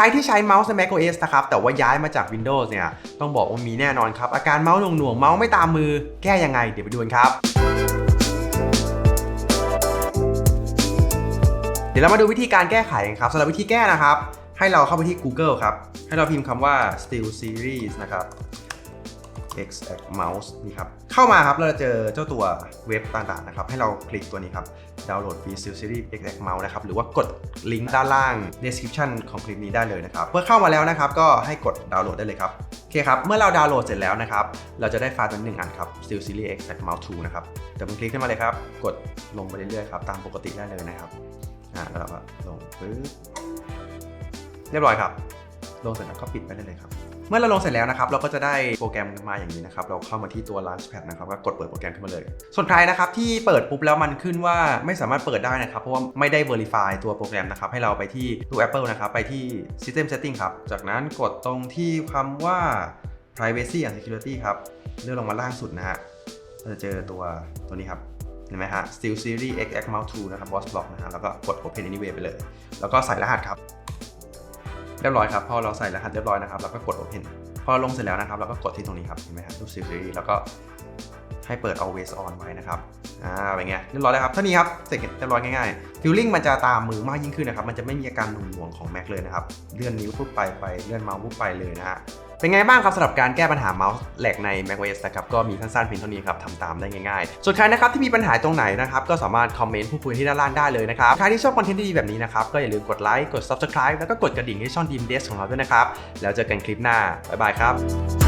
รที่ใช้เมาส์ใน macOS นะครับ แต่ว่าย้ายมาจาก Windows เนี่ย ต้องบอกว่ามีแน่นอนครับ อาการเมาส์หน่วงๆ เมาส์ไม่ตามมือ แก้ยังไง เดี๋ยวไปดูกันครับเดี๋ยวเรามาดูวิธีการแก้ไขกันครับสำหรับวิธีแก้นะครับ ให้เราเข้าไปที่ Google ครับ ให้เราพิมพ์คำว่า Steel Series นะครับ X Mouse นี่ครับ เข้ามาครับเราจะเจอเจ้าตัวเว็บต่างๆนะครับ ให้เราคลิกตัวนี้ครับ ดาวน์โหลดฟรี Steel Series X Mouse นะครับ หรือว่ากดลิงก์ด้านล่าง description ของคลิปนี้ได้เลยนะครับ เมื่อเข้ามาแล้วนะครับ ก็ให้กดดาวน์โหลดได้เลยครับ โอเคครับ เมื่อเราดาวน์โหลดเสร็จแล้วนะครับ เราจะได้ไฟล์ตัวหนึ่งอันครับ Steel Series X Mouse 2 นะครับเดี๋ยวมันคลิกขึ้นมาเลยครับ กดลงไปเรื่อยๆครับ ตามปกติได้เลยนะครับ อ่า แล้วเราก็ลงปึ๊บ เรียบร้อยครับ ลงเสร็จแล้วก็ปิดไปได้เลยครับ เมื่อเราลงเสร็จแล้วนะครับ เราก็จะได้โปรแกรมมาอย่างนี้นะครับ เราเข้ามาที่ตัว Launchpad นะครับ ก็กดเปิดโปรแกรมขึ้นมาเลย ส่วนใครนะครับที่เปิดปุ๊บแล้วมันขึ้นว่าไม่สามารถเปิดได้นะครับ เพราะว่าไม่ได้ Verify ตัวโปรแกรมนะครับ ให้เราไปที่ตู้ Apple นะครับ ไปที่ System Setting ครับ จากนั้นกดตรงที่คำว่า Privacy and Security ครับ เลื่อนลงมาล่างสุดนะฮะเราจะเจอตัวตัวนี้ครับเห็นไหมฮะ Steel Series X X Mount 2นะครับ Boss Block นะฮะ แล้วก็กด Open Anyway ไปเลย แล้วก็ใส่รหัสครับ เรียบร้อยครับพอเราใส่รหัสเรียบร้อยนะครับเราก็กด Open พอลงเสร็จแล้วนะครับ เราก็กดที่ตรงนี้ครับเห็นไหมครับรูปซีรีส์แล้วก็ให้เปิด always on ไว้นะครับอ่าเป็นไงเรียบร้อยแล้วครับเท่านี้ครับเสร็จเรียบร้อยง่ายๆฟิลลิ่งมันจะตามมือมากยิ่งขึ้นนะครับมันจะไม่มีอาการหน่วงๆของแม็กเลยนะครับเลื่อนนิ้วปุ๊บไปไปเลื่อนเมาส์ปุ๊บไปเลยนะฮะ เป็นไงบ้างครับสำหรับการแก้ปัญหาเมาส์แหลกใน macOS นะครับก็มีสั้นๆเพียงเท่านี้ครับทำตามได้ง่ายๆ ส่วนใครนะครับที่มีปัญหาตรงไหนนะครับก็สามารถคอมเมนต์พูดคุยที่ด้านล่างได้เลยนะครับใครที่ชอบคอนเทนต์ดีๆแบบนี้นะครับก็อย่าลืมกดไลค์กด subscribe แล้วก็กดกระดิ่งให้ช่อง Dream Desk ของเราด้วยนะครับแล้วเจอกันคลิปหน้าบ๊ายบายครับ